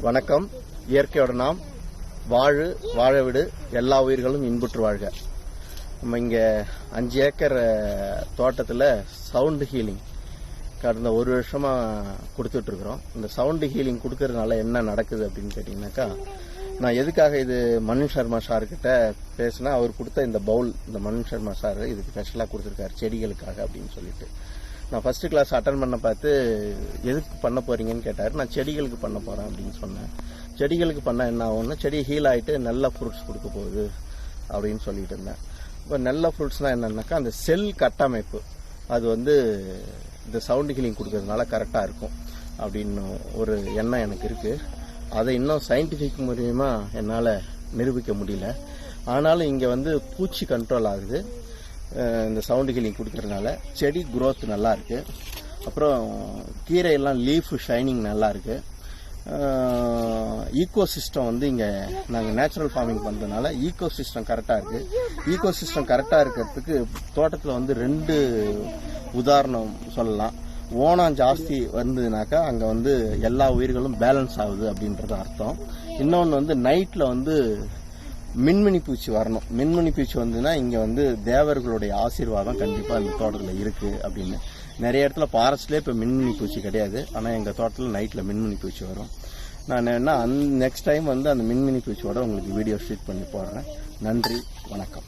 வணக்கம். இயற்கையோட நாம். வாழு வாழ விடு. எல்லா உயிர்களும் இன்புற்று வாழ்க. நம்ம இங்கே அஞ்சு ஏக்கர் தோட்டத்தில் சவுண்டு ஹீலிங் கடந்த ஒரு வருஷமா கொடுத்துட்டு இருக்கிறோம். இந்த சவுண்டு ஹீலிங் கொடுக்கறதுனால என்ன நடக்குது அப்படின்னு கேட்டிங்கனாக்கா நான் எதுக்காக இது மனு சர்மா சார்கிட்ட பேசினா அவர் கொடுத்த இந்த பவுல் இந்த மனு சர்மா சார் இதுக்கு ஸ்பெஷலாக கொடுத்துருக்காரு செடிகளுக்காக அப்படின்னு சொல்லிட்டு. நான் ஃபஸ்ட்டு கிளாஸ் அட்டன் பண்ண பார்த்து எதுக்கு பண்ண போகிறீங்கன்னு கேட்டார். நான் செடிகளுக்கு பண்ண போகிறேன் அப்படின்னு சொன்னேன். செடிகளுக்கு பண்ணால் என்ன ஆகும்னா செடி ஹீல் ஆகிட்டு நல்ல ஃப்ரூட்ஸ் கொடுக்க போகுது அப்படின்னு சொல்லிட்டு இருந்தேன். இப்போ நல்ல ஃப்ரூட்ஸ்னால் என்னன்னாக்கா அந்த செல் கட்டமைப்பு. அது வந்து இந்த சவுண்டு ஹீலிங் கொடுக்கறதுனால கரெக்டாக இருக்கும் அப்படின்னு ஒரு எண்ணம் எனக்கு இருக்குது அதை இன்னும் சயின்டிஃபிக் மூலியமா என்னால் நிரூபிக்க முடியல. ஆனாலும் இங்கே வந்து பூச்சி கண்ட்ரோல் ஆகுது. இந்த சவுண்டு ஹீலிங் கொடுக்கறதுனால. செடி குரோத் நல்லா இருக்கு. அப்புறம் கீரையெல்லாம் லீஃப் ஷைனிங் நல்லா இருக்கு. ஈக்கோ சிஸ்டம் வந்து இங்கே நாங்கள் நேச்சுரல் ஃபார்மிங் பண்ணுறதுனால ஈகோ சிஸ்டம் கரெக்டாக இருக்குது ஈகோ சிஸ்டம் கரெக்டாக இருக்கிறதுக்கு தோட்டத்தில் வந்து ரெண்டு உதாரணம் சொல்லலாம். ஓணம் ஜாஸ்தி வந்ததுனாக்கா அங்கே வந்து எல்லா உயிர்களும் பேலன்ஸ் ஆகுது அப்படின்றது அர்த்தம். இன்னொன்று வந்து நைட்டில் வந்து மின்மினி பூச்சி வரணும். மின்மினி பூச்சி வந்ததுன்னா இங்கே வந்து தேவர்களுடைய ஆசீர்வாதம் கண்டிப்பாக இந்த தோட்டத்தில் இருக்குது அப்படின்னு. நிறைய இடத்துல ஃபாரஸ்ட்லேயே இப்போ மின்மினி பூச்சி கிடையாது. ஆனால் எங்கள் தோட்டத்தில் நைட்டில் மின்மினி பூச்சி வரும். நான் என்ன அந் நெக்ஸ்ட் டைம் வந்து அந்த மின்மினி பூச்சியோட உங்களுக்கு வீடியோ ஷூட் பண்ணி போடுறேன். நன்றி வணக்கம்.